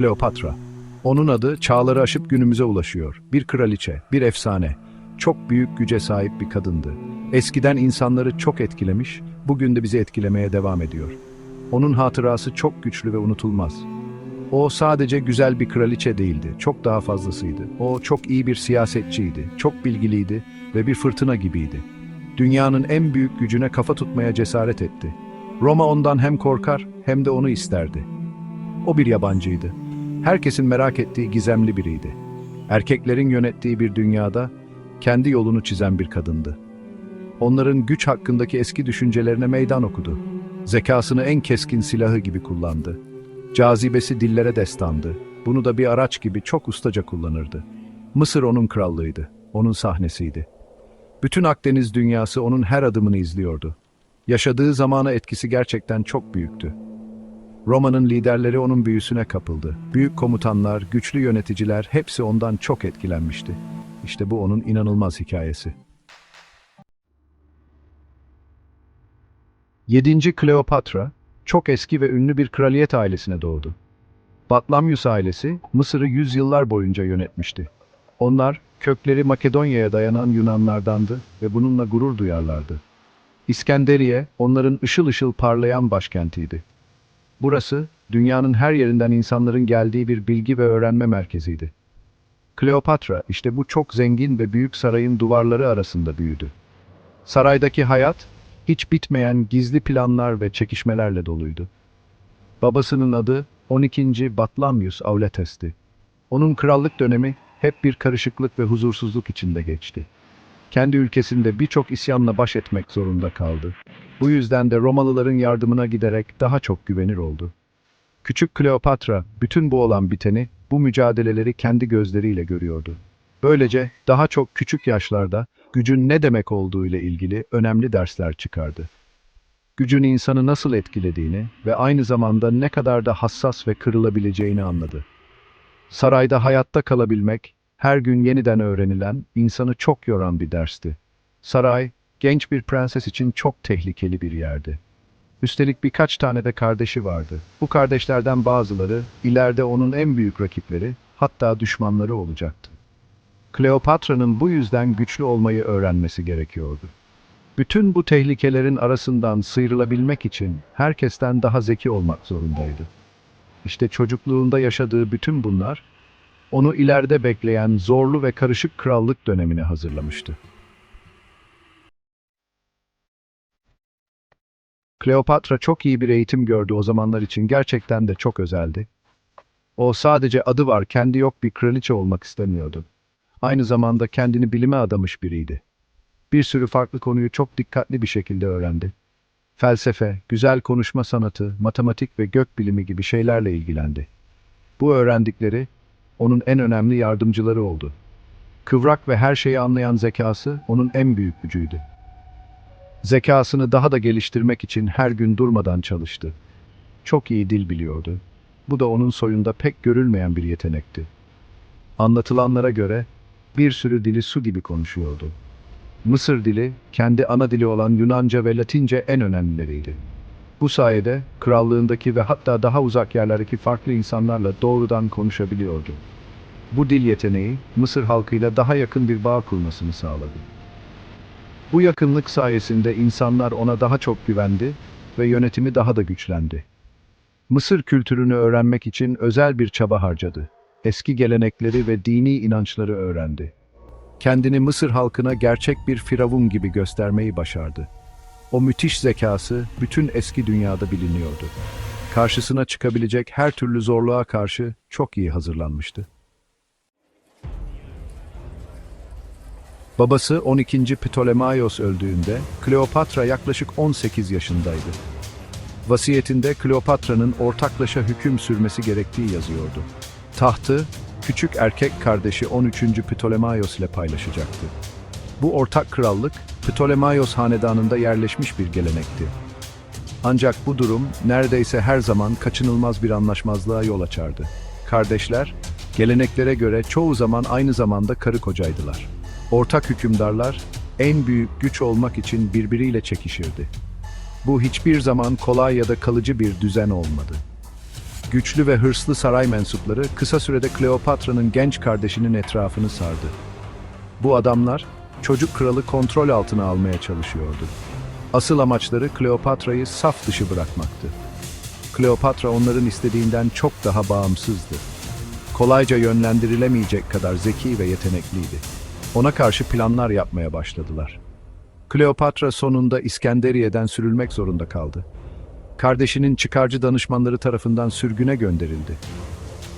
Kleopatra. Onun adı çağları aşıp günümüze ulaşıyor. Bir kraliçe, bir efsane. Çok büyük güce sahip bir kadındı. Eskiden insanları çok etkilemiş, bugün de bizi etkilemeye devam ediyor. Onun hatırası çok güçlü ve unutulmaz. O sadece güzel bir kraliçe değildi, çok daha fazlasıydı. O çok iyi bir siyasetçiydi, çok bilgiliydi ve bir fırtına gibiydi. Dünyanın en büyük gücüne kafa tutmaya cesaret etti. Roma ondan hem korkar hem de onu isterdi. O bir yabancıydı. Herkesin merak ettiği gizemli biriydi. Erkeklerin yönettiği bir dünyada kendi yolunu çizen bir kadındı. Onların güç hakkındaki eski düşüncelerine meydan okudu. Zekasını en keskin silahı gibi kullandı. Cazibesi dillere destandı. Bunu da bir araç gibi çok ustaca kullanırdı. Mısır onun krallığıydı, onun sahnesiydi. Bütün Akdeniz dünyası onun her adımını izliyordu. Yaşadığı zamana etkisi gerçekten çok büyüktü. Roma'nın liderleri onun büyüsüne kapıldı. Büyük komutanlar, güçlü yöneticiler hepsi ondan çok etkilenmişti. İşte bu onun inanılmaz hikayesi. 7. Kleopatra, çok eski ve ünlü bir kraliyet ailesine doğdu. Batlamyus ailesi, Mısır'ı yüzyıllar boyunca yönetmişti. Onlar, kökleri Makedonya'ya dayanan Yunanlardandı ve bununla gurur duyarlardı. İskenderiye, onların ışıl ışıl parlayan başkentiydi. Burası, dünyanın her yerinden insanların geldiği bir bilgi ve öğrenme merkeziydi. Kleopatra, işte bu çok zengin ve büyük sarayın duvarları arasında büyüdü. Saraydaki hayat, hiç bitmeyen gizli planlar ve çekişmelerle doluydu. Babasının adı 12. Batlamyus Auletes'ti. Onun krallık dönemi hep bir karışıklık ve huzursuzluk içinde geçti. Kendi ülkesinde birçok isyanla baş etmek zorunda kaldı. Bu yüzden de Romalıların yardımına giderek daha çok güvenir oldu. Küçük Kleopatra bütün bu olan biteni, bu mücadeleleri kendi gözleriyle görüyordu. Böylece daha çok küçük yaşlarda gücün ne demek olduğu ile ilgili önemli dersler çıkardı. Gücün insanı nasıl etkilediğini ve aynı zamanda ne kadar da hassas ve kırılabileceğini anladı. Sarayda hayatta kalabilmek, her gün yeniden öğrenilen, insanı çok yoran bir dersti. Saray, genç bir prenses için çok tehlikeli bir yerdi. Üstelik birkaç tane de kardeşi vardı. Bu kardeşlerden bazıları ileride onun en büyük rakipleri, hatta düşmanları olacaktı. Kleopatra'nın bu yüzden güçlü olmayı öğrenmesi gerekiyordu. Bütün bu tehlikelerin arasından sıyrılabilmek için herkesten daha zeki olmak zorundaydı. İşte çocukluğunda yaşadığı bütün bunlar, onu ileride bekleyen zorlu ve karışık krallık dönemine hazırlamıştı. Kleopatra çok iyi bir eğitim gördü o zamanlar için gerçekten de çok özeldi. O sadece adı var, kendi yok bir kraliçe olmak istemiyordu. Aynı zamanda kendini bilime adamış biriydi. Bir sürü farklı konuyu çok dikkatli bir şekilde öğrendi. Felsefe, güzel konuşma sanatı, matematik ve gök bilimi gibi şeylerle ilgilendi. Bu öğrendikleri onun en önemli yardımcıları oldu. Kıvrak ve her şeyi anlayan zekası onun en büyük gücüydü. Zekasını daha da geliştirmek için her gün durmadan çalıştı. Çok iyi dil biliyordu. Bu da onun soyunda pek görülmeyen bir yetenekti. Anlatılanlara göre bir sürü dili su gibi konuşuyordu. Mısır dili, kendi ana dili olan Yunanca ve Latince en önemlileriydi. Bu sayede krallığındaki ve hatta daha uzak yerlerdeki farklı insanlarla doğrudan konuşabiliyordu. Bu dil yeteneği Mısır halkıyla daha yakın bir bağ kurmasını sağladı. Bu yakınlık sayesinde insanlar ona daha çok güvendi ve yönetimi daha da güçlendi. Mısır kültürünü öğrenmek için özel bir çaba harcadı. Eski gelenekleri ve dini inançları öğrendi. Kendini Mısır halkına gerçek bir firavun gibi göstermeyi başardı. O müthiş zekası bütün eski dünyada biliniyordu. Karşısına çıkabilecek her türlü zorluğa karşı çok iyi hazırlanmıştı. Babası 12. Ptolemaios öldüğünde Kleopatra yaklaşık 18 yaşındaydı. Vasiyetinde Kleopatra'nın ortaklaşa hüküm sürmesi gerektiği yazıyordu. Tahtı küçük erkek kardeşi 13. Ptolemaios ile paylaşacaktı. Bu ortak krallık Ptolemaios hanedanında yerleşmiş bir gelenekti. Ancak bu durum neredeyse her zaman kaçınılmaz bir anlaşmazlığa yol açardı. Kardeşler, geleneklere göre çoğu zaman aynı zamanda karı kocaydılar. Ortak hükümdarlar en büyük güç olmak için birbiriyle çekişirdi. Bu hiçbir zaman kolay ya da kalıcı bir düzen olmadı. Güçlü ve hırslı saray mensupları kısa sürede Kleopatra'nın genç kardeşinin etrafını sardı. Bu adamlar çocuk kralı kontrol altına almaya çalışıyordu. Asıl amaçları Kleopatra'yı saf dışı bırakmaktı. Kleopatra onların istediğinden çok daha bağımsızdı. Kolayca yönlendirilemeyecek kadar zeki ve yetenekliydi. Ona karşı planlar yapmaya başladılar. Kleopatra sonunda İskenderiye'den sürülmek zorunda kaldı. Kardeşinin çıkarcı danışmanları tarafından sürgüne gönderildi.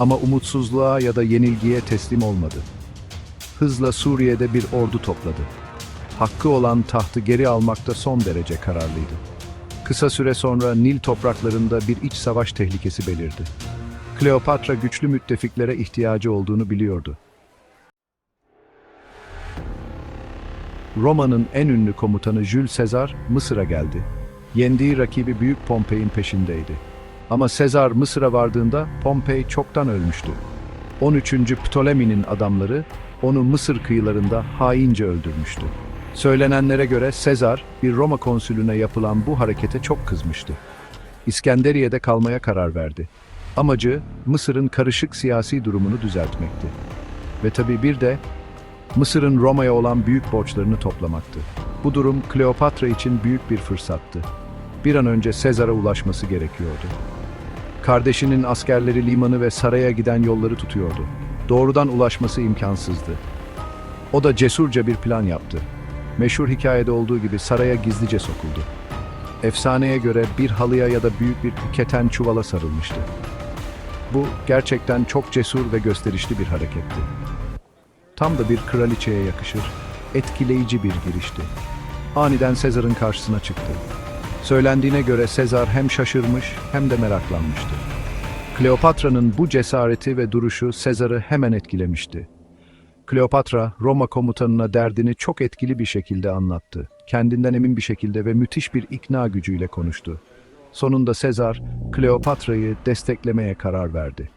Ama umutsuzluğa ya da yenilgiye teslim olmadı. Hızla Suriye'de bir ordu topladı. Hakkı olan tahtı geri almakta son derece kararlıydı. Kısa süre sonra Nil topraklarında bir iç savaş tehlikesi belirdi. Kleopatra güçlü müttefiklere ihtiyacı olduğunu biliyordu. Roma'nın en ünlü komutanı Jules Caesar Mısır'a geldi. Yendiği rakibi Büyük Pompei'nin peşindeydi. Ama Caesar Mısır'a vardığında Pompei çoktan ölmüştü. 13. Ptolemy'nin adamları onu Mısır kıyılarında haince öldürmüştü. Söylenenlere göre Sezar bir Roma konsülüne yapılan bu harekete çok kızmıştı. İskenderiye'de kalmaya karar verdi. Amacı Mısır'ın karışık siyasi durumunu düzeltmekti. Ve tabii bir de Mısır'ın Roma'ya olan büyük borçlarını toplamaktı. Bu durum Kleopatra için büyük bir fırsattı. Bir an önce Sezar'a ulaşması gerekiyordu. Kardeşinin askerleri limanı ve saraya giden yolları tutuyordu. Doğrudan ulaşması imkansızdı. O da cesurca bir plan yaptı. Meşhur hikayede olduğu gibi saraya gizlice sokuldu. Efsaneye göre bir halıya ya da büyük bir keten çuvala sarılmıştı. Bu gerçekten çok cesur ve gösterişli bir hareketti. Tam da bir kraliçeye yakışır, etkileyici bir girişti. Aniden Sezar'ın karşısına çıktı. Söylendiğine göre Sezar hem şaşırmış hem de meraklanmıştı. Kleopatra'nın bu cesareti ve duruşu Sezar'ı hemen etkilemişti. Kleopatra, Roma komutanına derdini çok etkili bir şekilde anlattı. Kendinden emin bir şekilde ve müthiş bir ikna gücüyle konuştu. Sonunda Sezar, Kleopatra'yı desteklemeye karar verdi.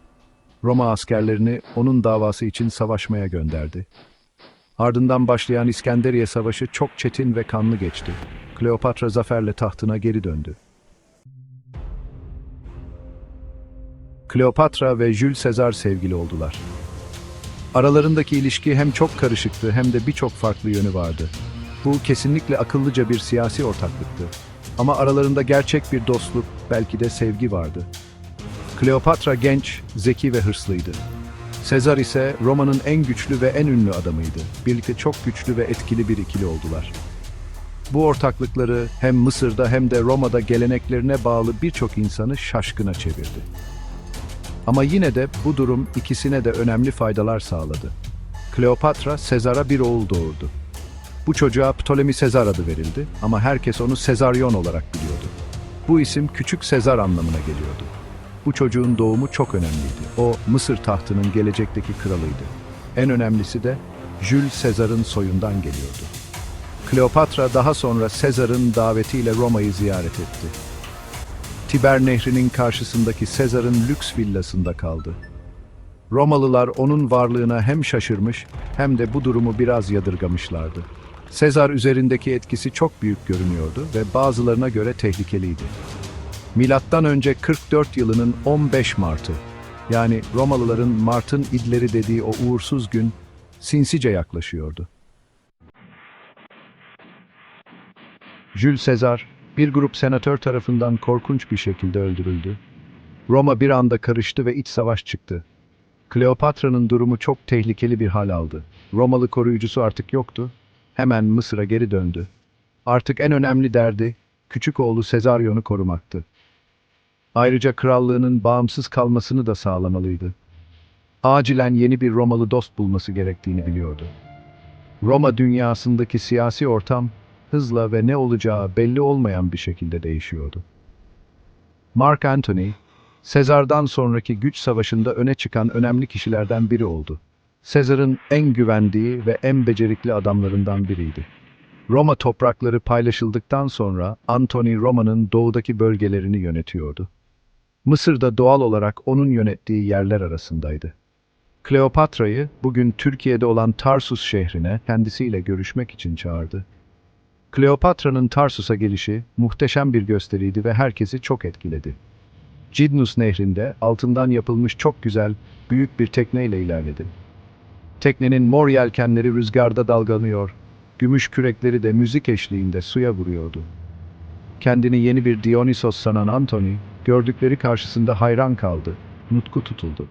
Roma askerlerini onun davası için savaşmaya gönderdi. Ardından başlayan İskenderiye Savaşı çok çetin ve kanlı geçti. Kleopatra zaferle tahtına geri döndü. Kleopatra ve Jules Caesar sevgili oldular. Aralarındaki ilişki hem çok karışıktı hem de birçok farklı yönü vardı. Bu kesinlikle akıllıca bir siyasi ortaklıktı. Ama aralarında gerçek bir dostluk, belki de sevgi vardı. Kleopatra genç, zeki ve hırslıydı. Sezar ise Roma'nın en güçlü ve en ünlü adamıydı. Birlikte çok güçlü ve etkili bir ikili oldular. Bu ortaklıkları hem Mısır'da hem de Roma'da geleneklerine bağlı birçok insanı şaşkına çevirdi. Ama yine de bu durum ikisine de önemli faydalar sağladı. Kleopatra Sezar'a bir oğul doğurdu. Bu çocuğa Ptolemy Sezar adı verildi ama herkes onu Sezaryon olarak biliyordu. Bu isim küçük Sezar anlamına geliyordu. Bu çocuğun doğumu çok önemliydi. O Mısır tahtının gelecekteki kralıydı. En önemlisi de Jules Sezar'ın soyundan geliyordu. Kleopatra daha sonra Sezar'ın davetiyle Roma'yı ziyaret etti. Tiber Nehri'nin karşısındaki Sezar'ın lüks villasında kaldı. Romalılar onun varlığına hem şaşırmış hem de bu durumu biraz yadırgamışlardı. Sezar üzerindeki etkisi çok büyük görünüyordu ve bazılarına göre tehlikeliydi. Milattan önce 44 yılının 15 Mart'ı, yani Romalıların Mart'ın idleri dediği o uğursuz gün sinsice yaklaşıyordu. Jules Caesar, bir grup senatör tarafından korkunç bir şekilde öldürüldü. Roma bir anda karıştı ve iç savaş çıktı. Kleopatra'nın durumu çok tehlikeli bir hal aldı. Romalı koruyucusu artık yoktu. Hemen Mısır'a geri döndü. Artık en önemli derdi küçük oğlu Sezaryon'u korumaktı. Ayrıca krallığının bağımsız kalmasını da sağlamalıydı. Acilen yeni bir Romalı dost bulması gerektiğini biliyordu. Roma dünyasındaki siyasi ortam hızla ve ne olacağı belli olmayan bir şekilde değişiyordu. Mark Antony, Sezar'dan sonraki güç savaşında öne çıkan önemli kişilerden biri oldu. Sezar'ın en güvendiği ve en becerikli adamlarından biriydi. Roma toprakları paylaşıldıktan sonra Antony Roma'nın doğudaki bölgelerini yönetiyordu. Mısır da doğal olarak onun yönettiği yerler arasındaydı. Kleopatra'yı bugün Türkiye'de olan Tarsus şehrine kendisiyle görüşmek için çağırdı. Kleopatra'nın Tarsus'a gelişi muhteşem bir gösteriydi ve herkesi çok etkiledi. Cidnus nehrinde altından yapılmış çok güzel, büyük bir tekneyle ilerledi. Teknenin mor yelkenleri rüzgarda dalgalanıyor, gümüş kürekleri de müzik eşliğinde suya vuruyordu. Kendini yeni bir Dionysos sanan Antony, gördükleri karşısında hayran kaldı, nutku tutuldu.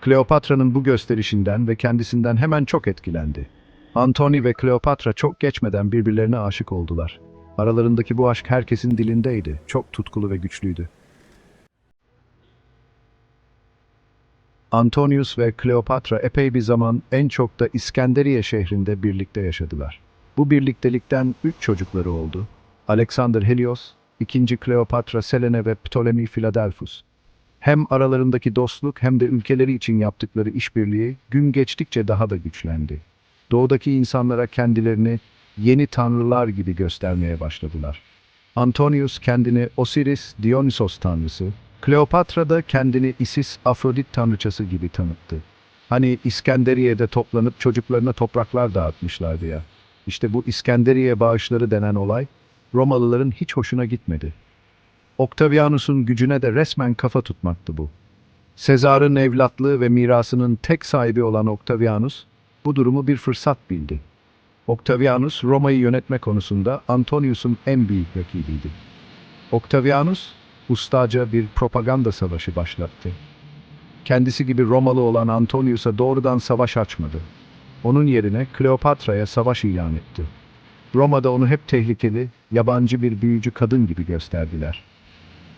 Kleopatra'nın bu gösterişinden ve kendisinden hemen çok etkilendi. Antony ve Kleopatra çok geçmeden birbirlerine aşık oldular. Aralarındaki bu aşk herkesin dilindeydi, çok tutkulu ve güçlüydü. Antonius ve Kleopatra epey bir zaman en çok da İskenderiye şehrinde birlikte yaşadılar. Bu birliktelikten üç çocukları oldu. Alexander Helios, ikinci Kleopatra Selene ve Ptolemy Philadelphus. Hem aralarındaki dostluk hem de ülkeleri için yaptıkları işbirliği gün geçtikçe daha da güçlendi. Doğudaki insanlara kendilerini yeni tanrılar gibi göstermeye başladılar. Antonius kendini Osiris, Dionysos tanrısı, Kleopatra da kendini Isis, Afrodit tanrıçası gibi tanıttı. Hani İskenderiye'de toplanıp çocuklarına topraklar dağıtmışlardı ya. İşte bu İskenderiye bağışları denen olay, Romalıların hiç hoşuna gitmedi. Octavianus'un gücüne de resmen kafa tutmaktı bu. Sezar'ın evlatlığı ve mirasının tek sahibi olan Octavianus, bu durumu bir fırsat bildi. Octavianus, Roma'yı yönetme konusunda Antonius'un en büyük rakibiydi. Octavianus, ustaca bir propaganda savaşı başlattı. Kendisi gibi Romalı olan Antonius'a doğrudan savaş açmadı. Onun yerine Kleopatra'ya savaş ilan etti. Roma'da onu hep tehlikeli, yabancı bir büyücü kadın gibi gösterdiler.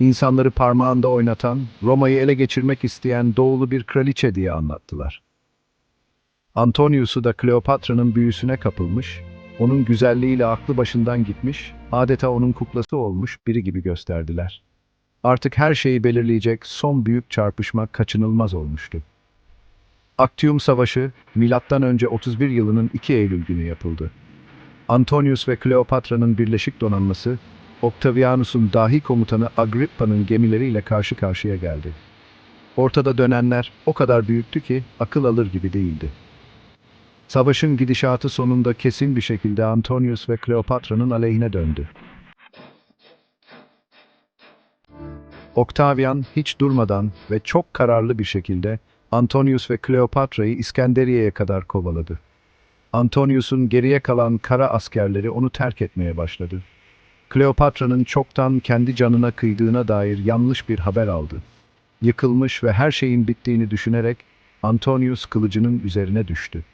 İnsanları parmağında oynatan, Roma'yı ele geçirmek isteyen doğulu bir kraliçe diye anlattılar. Antonius'u da Kleopatra'nın büyüsüne kapılmış, onun güzelliğiyle aklı başından gitmiş, adeta onun kuklası olmuş biri gibi gösterdiler. Artık her şeyi belirleyecek son büyük çarpışma kaçınılmaz olmuştu. Actium Savaşı, önce 31 yılının 2 Eylül günü yapıldı. Antonius ve Kleopatra'nın birleşik donanması, Octavianus'un dahi komutanı Agrippa'nın gemileriyle karşı karşıya geldi. Ortada dönenler o kadar büyüktü ki akıl alır gibi değildi. Savaşın gidişatı sonunda kesin bir şekilde Antonius ve Kleopatra'nın aleyhine döndü. Octavian hiç durmadan ve çok kararlı bir şekilde Antonius ve Kleopatra'yı İskenderiye'ye kadar kovaladı. Antonius'un geriye kalan kara askerleri onu terk etmeye başladı. Kleopatra'nın çoktan kendi canına kıydığına dair yanlış bir haber aldı. Yıkılmış ve her şeyin bittiğini düşünerek Antonius kılıcının üzerine düştü.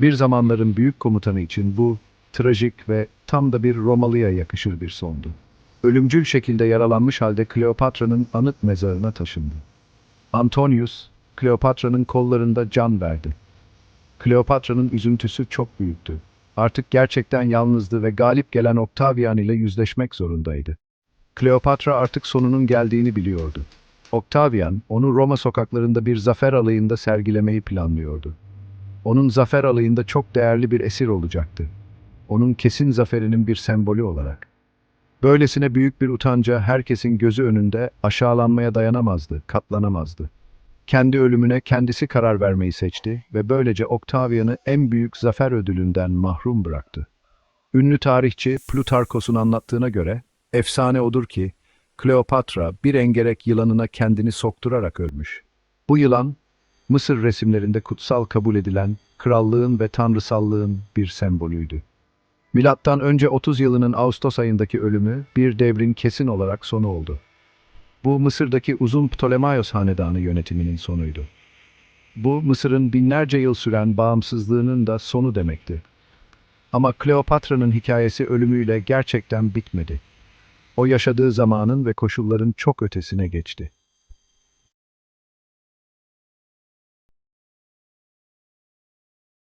Bir zamanların büyük komutanı için bu trajik ve tam da bir Romalıya yakışır bir sondu. Ölümcül şekilde yaralanmış halde Kleopatra'nın anıt mezarına taşındı. Antonius, Kleopatra'nın kollarında can verdi. Kleopatra'nın üzüntüsü çok büyüktü. Artık gerçekten yalnızdı ve galip gelen Octavian ile yüzleşmek zorundaydı. Kleopatra artık sonunun geldiğini biliyordu. Octavian, onu Roma sokaklarında bir zafer alayında sergilemeyi planlıyordu. Onun zafer alayında çok değerli bir esir olacaktı. Onun kesin zaferinin bir sembolü olarak. Böylesine büyük bir utanca herkesin gözü önünde aşağılanmaya dayanamazdı, katlanamazdı. Kendi ölümüne kendisi karar vermeyi seçti ve böylece Octavian'ı en büyük zafer ödülünden mahrum bıraktı. Ünlü tarihçi Plutarkos'un anlattığına göre, efsane odur ki, Kleopatra bir engerek yılanına kendini sokturarak ölmüş. Bu yılan, Mısır resimlerinde kutsal kabul edilen krallığın ve tanrısallığın bir sembolüydü. Milattan önce 30 yılının Ağustos ayındaki ölümü bir devrin kesin olarak sonu oldu. Bu Mısır'daki uzun Ptolemaios hanedanı yönetiminin sonuydu. Bu Mısır'ın binlerce yıl süren bağımsızlığının da sonu demekti. Ama Kleopatra'nın hikayesi ölümüyle gerçekten bitmedi. O yaşadığı zamanın ve koşulların çok ötesine geçti.